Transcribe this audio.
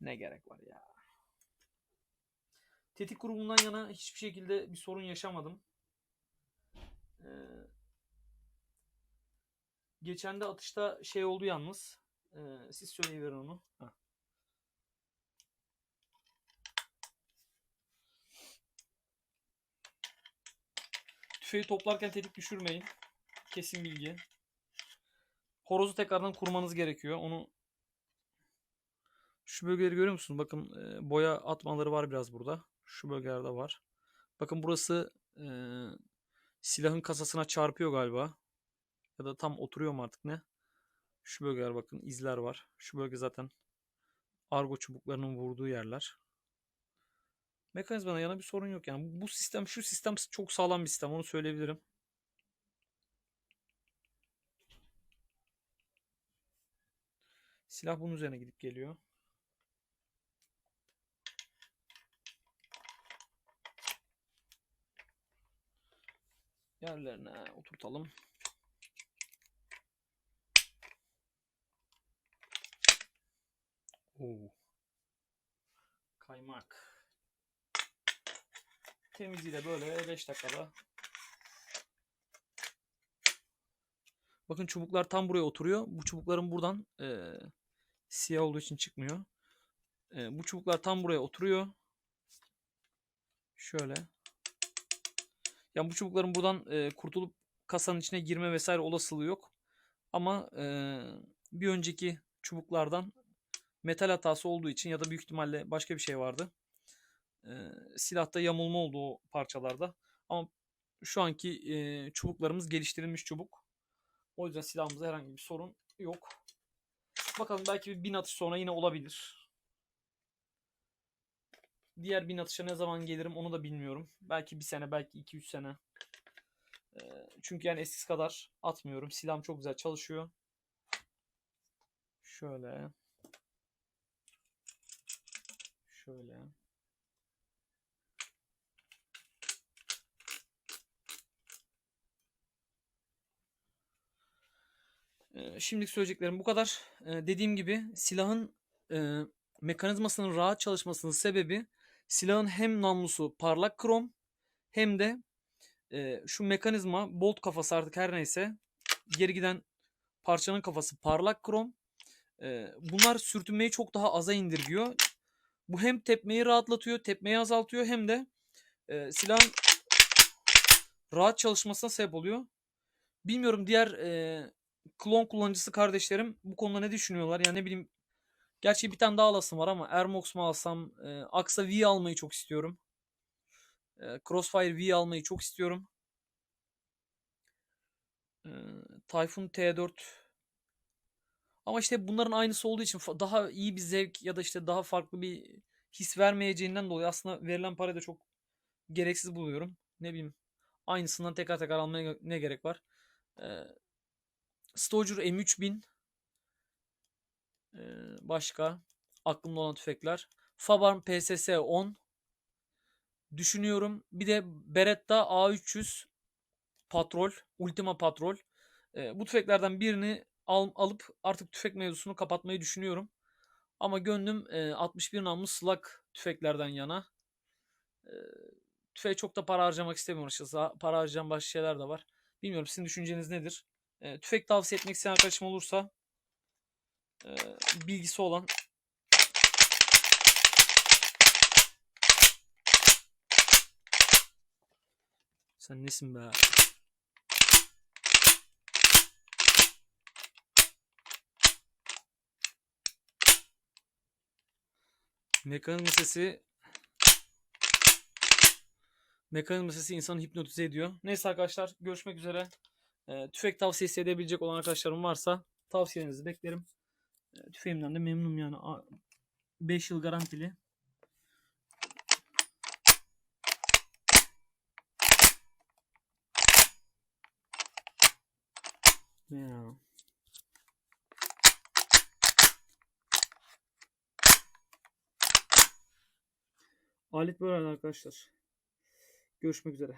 Ne gerek var ya. Tetik grubundan yana hiçbir şekilde bir sorun yaşamadım. Ee, geçen de atışta şey oldu yalnız. Ee, siz söyleyiverin onu. Heh. Tüfeği toplarken tetik düşürmeyin. Kesin bilgi. Horozu tekrardan kurmanız gerekiyor. Onu şu bölgeleri görüyor musunuz? Bakın e, boya atmaları var biraz burada. Şu bölgelerde var. Bakın burası e, silahın kasasına çarpıyor galiba. Ya da tam oturuyor mu artık ne? Şu bölgeler bakın izler var. Şu bölge zaten argo çubuklarının vurduğu yerler. Mekanizmada yana bir sorun yok yani. Bu sistem şu sistem çok sağlam bir sistem onu söyleyebilirim. Silah bunun üzerine gidip geliyor. Yerlerine oturtalım. Oo. Kaymak. Temizliği de böyle 5 dakikada. Bakın çubuklar tam buraya oturuyor. Bu çubukların buradan e, siyah olduğu için çıkmıyor. E, bu çubuklar tam buraya oturuyor. Şöyle. Yani bu çubukların buradan e, kurtulup kasanın içine girme vesaire olasılığı yok. Ama e, bir önceki çubuklardan metal hatası olduğu için ya da büyük ihtimalle başka bir şey vardı. E, silahta yamulma oldu o parçalarda. Ama şu anki e, çubuklarımız geliştirilmiş çubuk. O yüzden silahımızda herhangi bir sorun yok. Bakalım belki bir bin atış sonra yine olabilir. Diğer bin atışa ne zaman gelirim onu da bilmiyorum. Belki bir sene, belki iki üç sene. Ee, çünkü yani eskisi kadar atmıyorum. Silahım çok güzel çalışıyor. Şöyle. Şöyle. Ee, Şimdilik söyleyeceklerim bu kadar. Ee, Dediğim gibi silahın e, mekanizmasının rahat çalışmasının sebebi silahın hem namlusu parlak krom hem de e, şu mekanizma bolt kafası artık her neyse geri giden parçanın kafası parlak krom. E, bunlar sürtünmeyi çok daha aza indirgiyor. Bu hem tepmeyi rahatlatıyor, tepmeyi azaltıyor hem de e, silahın rahat çalışmasına sebep oluyor. Bilmiyorum diğer e, klon kullanıcısı kardeşlerim bu konuda ne düşünüyorlar? Yani ne bileyim gerçi bir tane daha alasım var ama Airmox mu alsam? E, Axa V almayı çok istiyorum. E, Crossfire V almayı çok istiyorum. E, Typhoon T4 ama işte bunların aynısı olduğu için daha iyi bir zevk ya da işte daha farklı bir his vermeyeceğinden dolayı aslında verilen parayı da çok gereksiz buluyorum. Ne bileyim aynısından tekrar tekrar almaya ne gerek var? Ee, Stoger M3000 ee, başka aklımda olan tüfekler. Fabarm PSS 10 düşünüyorum. Bir de Beretta A300 Patrol, Ultima Patrol. Ee, bu tüfeklerden birini al- alıp artık tüfek mevzusunu kapatmayı düşünüyorum. Ama gönlüm e, 61 namlu slug tüfeklerden yana. E, tüfeğe çok da para harcamak istemiyorum açıkçası. Para harcayan başka şeyler de var. Bilmiyorum sizin düşünceniz nedir? E, tüfek tavsiye etmek isteyen arkadaşım olursa e, bilgisi olan Sen nesin be? Mekanizma sesi Mekanizma sesi insanı hipnotize ediyor. Neyse arkadaşlar görüşmek üzere. Ee, tüfek tavsiyesi edebilecek olan arkadaşlarım varsa tavsiyelerinizi beklerim. Tüfeğimden de memnunum yani. 5 yıl garantili. Ya. Alet böyle arkadaşlar. Görüşmek üzere.